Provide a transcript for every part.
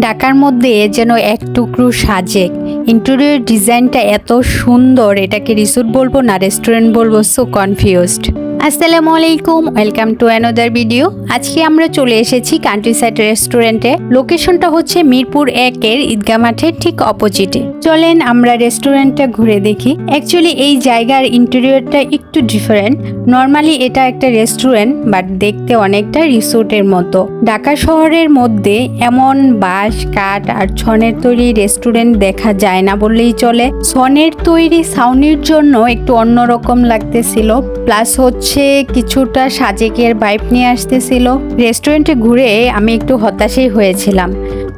ঢাকার মধ্যে যেন এক টুকরো সাজেক ইন্টেরিয়র ডিজাইনটা এত সুন্দর, এটাকে রিসোর্ট বলব না রেস্টুরেন্ট বলব সো কনফিউজড আসসালামু আলাইকুম ওয়েলকাম টু অ্যানাদার ভিডিও আজকে আমরা চলে এসেছি কান্ট্রি সাইড রেস্টুরেন্টে লোকেশনটা হচ্ছে মিরপুর একের ঈদগা মাঠের ঠিক অপোজিটে চলেন আমরা রেস্টুরেন্টটা ঘুরে দেখি। অ্যাকচুয়ালি এই জায়গার ইন্টেরিয়রটা একটু ডিফারেন্ট নর্মালি এটা একটা রেস্টুরেন্ট বাট দেখতে অনেকটা রিসোর্টের মতো। ঢাকা শহরের মধ্যে এমন বাঁশ, কাঠ আর ছনের তৈরি রেস্টুরেন্ট দেখা যায় না বললেই চলে। ছনের তৈরি ছাউনির জন্য একটু অন্যরকম লাগতেছিল। প্লাস হচ্ছে কিছুটা সাজেকের বাইপ নিয়ে আসতেছিল। রেস্টুরেন্টে ঘুরে আমি একটু হতাশই হয়েছিলাম।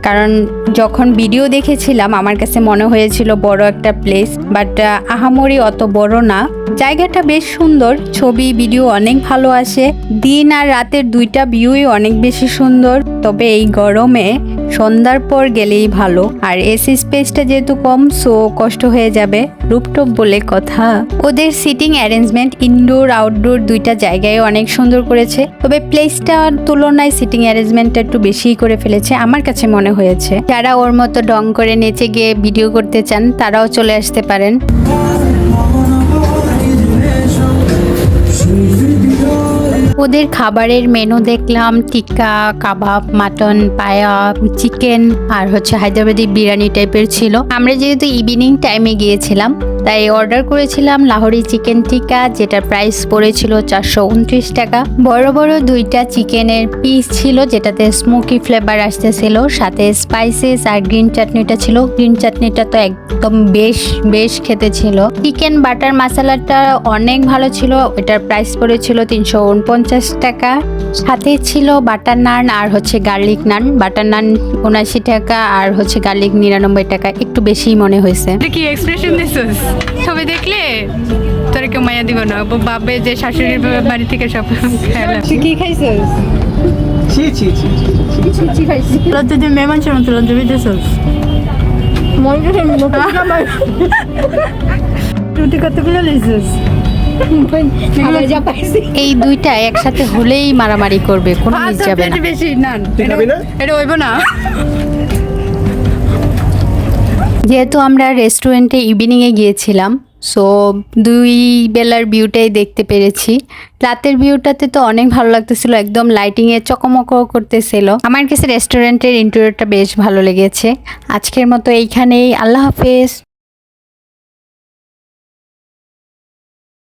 কারণ যখন ভিডিও দেখেছিলাম, আমার কাছে মনে হয়েছিল বড় একটা প্লেস বাট আহামরি অত বড় না। জায়গাটা বেশ সুন্দর, ছবি ভিডিও অনেক ভালো আসে। দিন আর রাতের দুইটা ভিউই অনেক বেশি সুন্দর। তবে এই গরমে সন্ধ্যার পর গেলেই ভালো। আর এসি স্পেসটা যেহেতু কম সো কষ্ট হয়ে যাবে। রুপটপ বলে কথা। ওদের সিটিং অ্যারেঞ্জমেন্ট ইনডোর আউটডোর দুইটা জায়গায় অনেক সুন্দর করেছে। তবে প্লেসটার তুলনায় সিটিং অ্যারেঞ্জমেন্টটা একটু বেশিই করে ফেলেছে, আমার কাছে মনে হয়েছে। যারা ওর মতো ডং করে নেচে গিয়ে ভিডিও করতে চান, তারাও চলে আসতে পারেন। ওদের খাবারের মেনু দেখলাম, টিক্কা, কাবাব মাটন পায়া চিকেন আর হচ্ছে হায়দ্রাবাদি বিরিয়ানি টাইপের ছিল। আমরা যেহেতু ইভিনিং টাইমে গিয়েছিলাম তাই অর্ডার করেছিলাম লাহোরি চিকেন টিক্কা, যেটার প্রাইস পড়েছিল চারশো উনত্রিশ টাকা। বড় বড় দুইটা চিকেনের পিস ছিল, যেটাতে স্মোকি ফ্লেভার আসতেছিল, সাথে স্পাইসেস আর গ্রিন চাটনিটা ছিল। গ্রিন চাটনিটা তো একদম বেশ বেশ খেতে ছিল। চিকেন বাটার মশলাটা অনেক ভালো ছিল, এটার প্রাইস পড়েছিল তিনশো উনপঞ্চাশ টাকা। সাথে ছিল বাটার নান আর হচ্ছে গার্লিক নান বাটার নান উনাশি টাকা আর হচ্ছে গার্লিক নিরানব্বই টাকা, একটু বেশিই মনে হয়েছে। কি এক্সপ্রেশন ছবি দেখলে তোর কেউ মায়া দিব না। ব- বাপে যে শাশুড়ির বাড়ি থেকে সব খেলাম কি খাইছিস? কতগুলো লিছিস এই দুইটা একসাথে হলেই মারামারি করবে কোনো মিস যাবে না? এটা হইব না। যেহেতু আমরা রেস্টুরেন্টে ইভিনিংয়ে গিয়েছিলাম সো দুই বেলার ভিউটাই দেখতে পেরেছি। রাতের ভিউটাতে তো অনেক ভালো লাগতেছিল, একদম লাইটিংয়ে চকমক করতেছিল। আমার কাছে রেস্টুরেন্টের ইন্টেরিয়রটা বেশ ভালো লেগেছে। আজকের মতো এইখানেই, আল্লাহ হাফেজ।